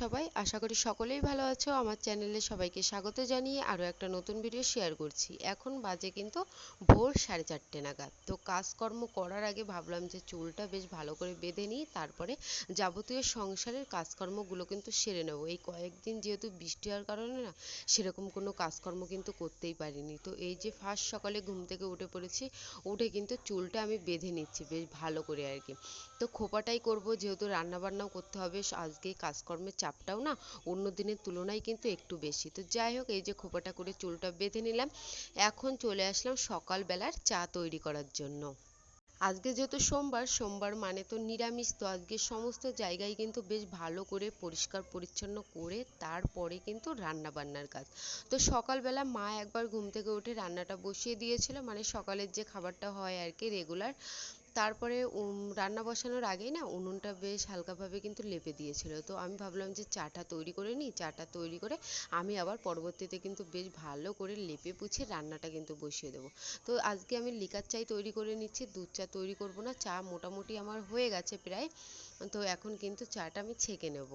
সবাই। আশা করি সকলেই ভালো আছো। আমার চ্যানেলে সবাইকে স্বাগত জানিয়ে আরও একটা নতুন ভিডিও শেয়ার করছি। এখন বাজে কিন্তু ভোর সাড়ে চারটে নাগাদ। তো কাজকর্ম করার আগে ভাবলাম যে চুলটা বেশ ভালো করে বেঁধে নিই, তারপরে যাবতীয় সংসারের কাজকর্মগুলো কিন্তু সেরে নেব। এই কয়েকদিন যেহেতু বৃষ্টি হওয়ার কারণে না, সেরকম কোনো কাজকর্ম কিন্তু করতেই পারিনি। তো এই যে ফার্স্ট সকালে ঘুম থেকে উঠে পড়েছি, উঠে কিন্তু চুলটা আমি বেঁধে নিচ্ছি বেশ ভালো করে আর কি। তো খোপাটাই করব, যেহেতু রান্না বান্নাও করতে হবে। আজকে কাজকর্মের চাপটাও না, অন্য দিনের তুলনায় কিন্তু একটু বেশি। তো যাই হোক, এই যে খোপাটা করে চুলটা বেঁধে নিলাম। এখন চলে আসলাম সকালবেলার চা তৈরি করার জন্য। আজকে যেহেতু সোমবার সোমবার মানে তো নিরামিষ, তো আজকে সমস্ত জায়গায় কিন্তু বেশ ভালো করে পরিষ্কার পরিচ্ছন্ন করে তারপরে কিন্তু রান্না বান্নার কাজ। তো সকালবেলা মা একবার ঘুম থেকে উঠে রান্নাটা বসিয়ে দিয়েছিল। মানে সকালের যে খাবারটা হয় আর কি রেগুলার তারপরে রান্না বসানোর আগেই না উনুনটা বেশ হালকাভাবে কিন্তু লেপে দিয়েছিল। তো আমি ভাবলাম যে চাটা তৈরি করে নিই, চাটা তৈরি করে আমি আবার পরবর্তীতে কিন্তু বেশ ভালো করে লেপে পুছে রান্নাটা কিন্তু বসিয়ে দেবো। তো আজকে আমি লিকার চাই তৈরি করে নিচ্ছি, দুধ চা তৈরি করব না, চা মোটামুটি আমার হয়ে গেছে প্রায়। তো এখন কিন্তু চাটা আমি ছেঁকে নেব।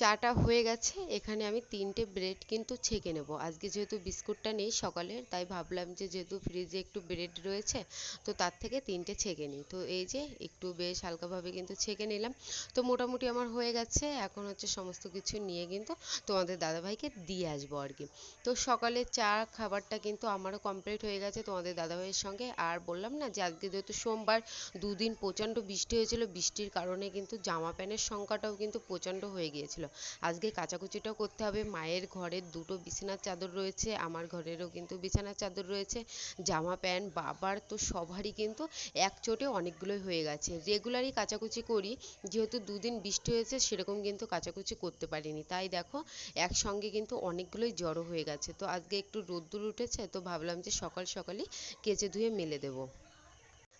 চাটা হয়ে গেছে, এখানে আমি তিনটে ব্রেড কিন্তু ছেঁকে নেব। আজকে যেহেতু বিস্কুটটা নেই সকালের, তাই ভাবলাম যে যেহেতু ফ্রিজে একটু ব্রেড রয়েছে, তো তার থেকে তিনটে ছেঁকে নিই। তো এই যে একটু বেশ হালকাভাবে কিন্তু ছেঁকে নিলাম। তো মোটামুটি আমার হয়ে গেছে, এখন হচ্ছে সমস্ত কিছু নিয়ে কিন্তু তোমাদের দাদাভাইকে দিয়ে আসব আর কি। তো সকালে চা খাবারটা কিন্তু আমারও কমপ্লিট হয়ে গেছে তোমাদের দাদাভাইয়ের সঙ্গে। আর বললাম না যে আজকে যেহেতু সোমবার, দুদিন প্রচণ্ড বৃষ্টি হয়েছিল, বৃষ্টির কারণে কিন্তু জামা প্যান্টের সংখ্যাটাও কিন্তু প্রচণ্ড হয়ে গিয়েছিল। আজকে কাচাকুচিটাও করতে হবে। মায়ের ঘরের দুটো বিছানার চাদর রয়েছে, আমার ঘরেরও কিন্তু বিছানার চাদর রয়েছে। জামা, প্যান্ট, বাবার তো সবারই কিন্তু এক চোটে অনেকগুলোই হয়ে গেছে। রেগুলারই কাচাকুচি করি, যেহেতু দুদিন বৃষ্টি হয়েছে, সেরকম কিন্তু কাচাকুচি করতে পারিনি। তাই দেখো, একসঙ্গে কিন্তু অনেকগুলোই জড়ো হয়ে গেছে। তো আজকে একটু রোদ্দুর উঠেছে, তো ভাবলাম যে সকাল সকালই কেচে ধুয়ে মেলে দেবো।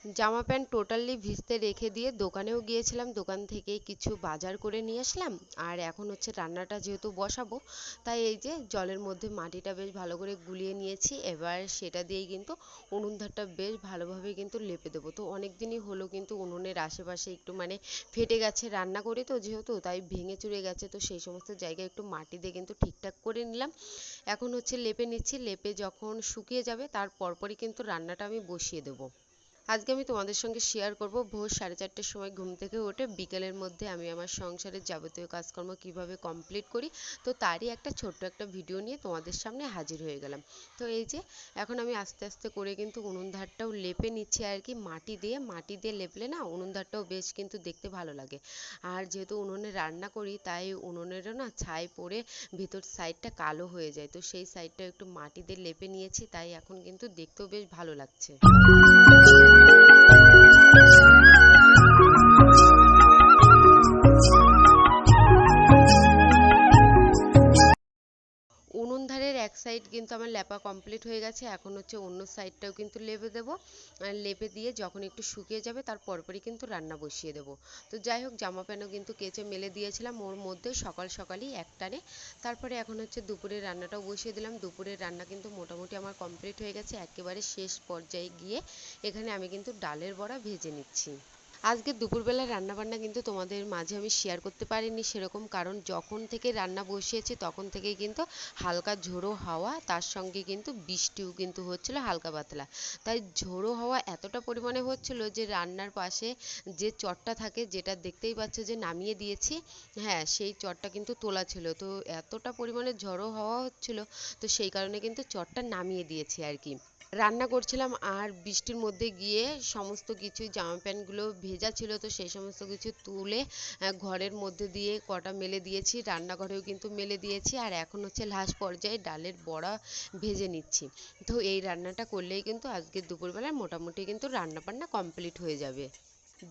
জামা প্যান্ট টোটালি ভিজতে রেখে দিয়ে দোকানেও গিয়েছিলাম। দোকান থেকে কিছু বাজার করে নিয়ে আসলাম। আর এখন হচ্ছে রান্নাটা যেহেতু বসাবো, তাই এই যে জলের মধ্যে মাটিটা বেশ ভালো করে গুলিয়ে নিয়েছি। এবার সেটা দিয়েই কিন্তু উনুন ধারটা বেশ ভালোভাবে কিন্তু লেপে দেবো। তো অনেক দিনই হলো কিন্তু উনুনের আশেপাশে একটু মানে ফেটে গেছে রান্না করি তো যেহেতু, তাই ভেঙে চুরে গেছে। তো সেই সমস্ত জায়গায় একটু মাটি দিয়ে কিন্তু ঠিকঠাক করে নিলাম। এখন হচ্ছে লেপে নিচ্ছি। লেপে যখন শুকিয়ে যাবে, তার পরপরই কিন্তু রান্নাটা আমি বসিয়ে দেবো। আজকে আমি তোমাদের সঙ্গে শেয়ার করব। ভোর সাড়ে চারটের সময় ঘুম থেকে উঠে বিকেলের মধ্যে আমি আমার সংসারের যাবতীয় কাজকর্ম কীভাবে কমপ্লিট করি, তো তারই একটা ছোট্ট একটা ভিডিও নিয়ে তোমাদের সামনে হাজির হয়ে গেলাম। তো এই যে, এখন আমি আস্তে আস্তে করে কিন্তু উনুন ধারটাও লেপে নিচ্ছি আর কি, মাটি দিয়ে মাটি দিয়ে লেপলে না উনুন ধারটাও বেশ কিন্তু দেখতে ভালো লাগে। আর যেহেতু উনুনে রান্না করি, তাই উনুনেরও না ছাই পড়ে ভিতর সাইডটা কালো হয়ে যায়, তো সেই সাইডটা একটু মাটি দিয়ে লেপে নিয়েছি, তাই এখন কিন্তু দেখতেও বেশ ভালো লাগছে। Thank you. সাইড কিন্তু আমার লেপা কমপ্লিট হয়ে গেছে। এখন হচ্ছে অন্য সাইডটাও কিন্তু লেপে দেবো। লেপে দিয়ে যখন একটু শুকিয়ে যাবে, তার পরপরই কিন্তু রান্না বসিয়ে দেবো। তো যাই হোক, জামা প্যান্টও কিন্তু কেচে মেলে দিয়েছিলাম। ওর মধ্যে সকাল সকালই একটানে। তারপরে এখন হচ্ছে দুপুরের রান্নাটাও বসিয়ে দিলাম। দুপুরের রান্না কিন্তু মোটামুটি আমার কমপ্লিট হয়ে গেছে। একেবারে শেষ পর্যায়ে গিয়ে এখানে আমি কিন্তু ডালের বড়া ভেজে নিচ্ছি। আজকে দুপুরবেলা রান্নাবান্না কিন্তু তোমাদের মাঝে আমি শেয়ার করতে পারিনি সেরকম কারণ যখন থেকে রান্না বসিয়েছি তখন থেকেই কিন্তু হালকা ঝোড়ো হাওয়া, তার সঙ্গে কিন্তু বৃষ্টিও কিন্তু হচ্ছিল হালকা পাতলা। তাই ঝোড়ো হাওয়া এতটা পরিমাণে হচ্ছিল যে রান্নার পাশে যে চটটা থাকে যেটা দেখতেই পাচ্ছ যে নামিয়ে দিয়েছি হ্যাঁ সেই চটটা কিন্তু তোলা ছিল। তো এতটা পরিমাণে ঝড়ো হাওয়া হচ্ছিল, তো সেই কারণে কিন্তু চটটা নামিয়ে দিয়েছি আর কি। রান্না করছিলাম আর বৃষ্টির মধ্যে গিয়ে সমস্ত কিছু জামা প্যান্টগুলো ভেজা ছিল, তো সেই সমস্ত কিছু তুলে ঘরের মধ্যে দিয়ে কটা মেলে দিয়েছি, রান্নাঘরেও কিন্তু মেলে দিয়েছি, আর এখন হচ্ছে লাস্ট পর্যায়ে ডালের বড়া ভেজে নিচ্ছি। তো এই রান্নাটা করলেই কিন্তু আজকে দুপুরবেলায় মোটামুটি কিন্তু রান্না বান্না কমপ্লিট হয়ে যাবে।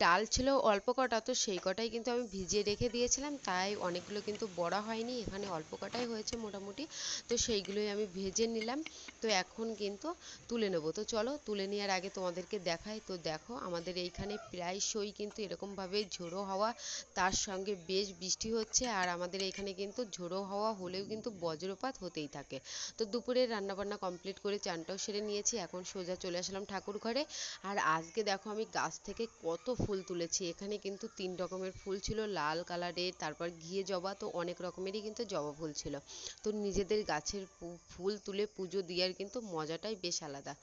ডাল ছিল অল্প কটা, তো সেই কটাই কিন্তু আমি ভিজিয়ে রেখে দিয়েছিলাম। তাই অনেকগুলো কিন্তু বড়া হয়নি, এখানে অল্প কটাই হয়েছে মোটামুটি। তো সেইগুলোই আমি ভেজে নিলাম। তো এখন কিন্তু তুলে নেব। তো চলো, তুলে নেওয়ার আগে তোমাদেরকে দেখাই। তো দেখো, আমাদের এইখানে প্রায়শই কিন্তু এরকমভাবে ঝোড়ো হাওয়া, তার সঙ্গে বেশ বৃষ্টি হচ্ছে। আর আমাদের এইখানে কিন্তু ঝোড়ো হাওয়া হলেও কিন্তু বজ্রপাত হতেই থাকে। তো দুপুরে রান্নাবান্না কমপ্লিট করে চানটাও সেরে নিয়েছি। এখন সোজা চলে আসলাম ঠাকুর ঘরে আর আজকে দেখো আমি গাছ থেকে কত ফুল তুলেছি। এখানে কিন্তু তিন রকমের ফুল ছিল, লাল কালারের তারপর ঘিয়ে জবা, তো অনেক রকমেরই কিন্তু জবা ফুল ছিল। তো নিজেদের গাছের ফুল তুলে পুজো দেওয়ার কিন্তু মজাটাই বেশ আলাদা।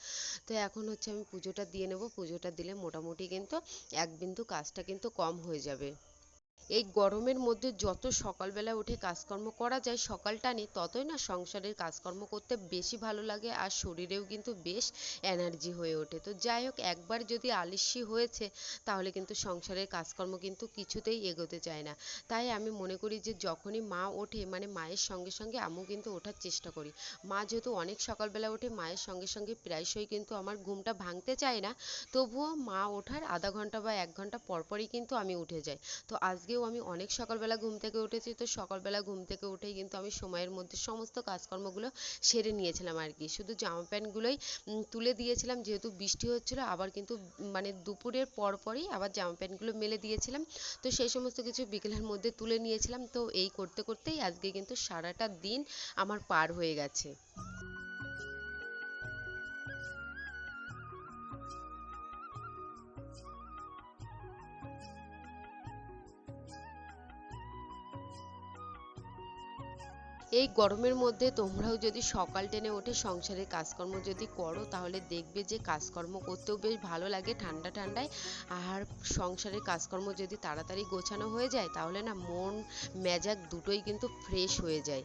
তো এখন হচ্ছে আমি পুজোটা দিয়ে নেব। পুজোটা দিলে মোটামুটি কিন্তু এক বিন্দু কাজটা কিন্তু কম হয়ে যাবে। এই গরমের মধ্যে যত সকালবেলা উঠে কাজকর্ম করা যায়, সকাল টানে ততই না সংসারের কাজকর্ম করতে বেশি ভালো লাগে আর শরীরেও কিন্তু বেশ এনার্জি হয়ে ওঠে। তো যাই হোক, একবার যদি আলস্যি হয়েছে, তাহলে কিন্তু সংসারের কাজকর্ম কিন্তু কিছুতেই এগোতে চায় না। তাই আমি মনে করি যে যখনই মা ওঠে মানে মায়ের সঙ্গে সঙ্গে আমিও কিন্তু ওঠার চেষ্টা করি। মা যেহেতু অনেক সকালবেলা ওঠে, মায়ের সঙ্গে সঙ্গে প্রায়শই কিন্তু আমার ঘুমটা ভাঙতে চায় না, তবুও মা ওঠার আধা ঘণ্টা বা এক ঘণ্টা পর পরই কিন্তু আমি উঠে যাই। তো আজকেও আমি অনেক সকালবেলা ঘুম থেকে উঠেছি। তো সকালবেলা ঘুম থেকে উঠেই কিন্তু আমি সময়ের মধ্যে সমস্ত কাজকর্মগুলো সেরে নিয়েছিলাম আর কি। শুধু জামা প্যান্টগুলোই তুলে দিয়েছিলাম, যেহেতু বৃষ্টি হচ্ছিল, আবার কিন্তু মানে দুপুরের পর পরই আবার জামা প্যান্টগুলো মেলে দিয়েছিলাম। তো সেই সমস্ত কিছু বিকেলের মধ্যে তুলে নিয়েছিলাম। তো এই করতে করতেই আজকে কিন্তু সারাটা দিন আমার পার হয়ে গেছে। এই গরমের মধ্যে তোমরাও যদি সকাল টেনে ওঠে সংসারের কাজকর্ম যদি করো, তাহলে দেখবে যে কাজকর্ম করতেও বেশ ভালো লাগে ঠান্ডা ঠান্ডায়। আর সংসারের কাজকর্ম যদি তাড়াতাড়ি গোছানো হয়ে যায়, তাহলে না মন, মেজাজ দুটোই কিন্তু ফ্রেশ হয়ে যায়।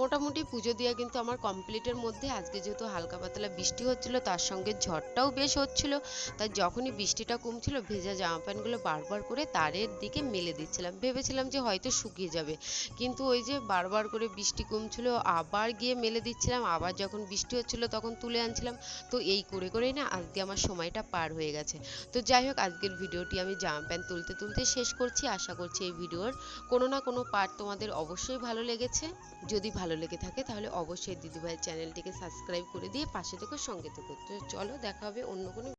মোটামুটি পুজো দেওয়া কিন্তু আমার কমপ্লিটের মধ্যে। আজকে যেহেতু হালকা পাতলা বৃষ্টি হচ্ছিল, তার সঙ্গে ঝড়টাও বেশ হচ্ছিল। তাই যখনই বৃষ্টিটা কমছিল, ভেজা জামা প্যান্টগুলো বারবার করে তারের দিকে মেলে দিচ্ছিলাম। ভেবেছিলাম যে হয়তো শুকিয়ে যাবে। কিন্তু ওই যে বারবার করে বৃষ্টি কমছিল, আবার গিয়ে মেলে দিচ্ছিলাম। আবার যখন বৃষ্টি হচ্ছিল, তখন তুলে আনছিলাম। তো এই করে করেই না আজকে আমার সময়টা পার হয়ে গেছে। তো যাই হোক, আজকের ভিডিওটি আমি জামা প্যান্ট তুলতে তুলতে শেষ করছি। আশা করছি এই ভিডিওর কোনো না কোনো পার্ট তোমাদের অবশ্যই ভালো লেগেছে। যদি ভালো লেগে থাকে, তাহলে অবশ্যই দিদিভাইয়ের চ্যানেলটিকে সাবস্ক্রাইব করে দিয়ে পাশে থেকে সঙ্গে থেকো। চলো, দেখা হবে অন্য কোনো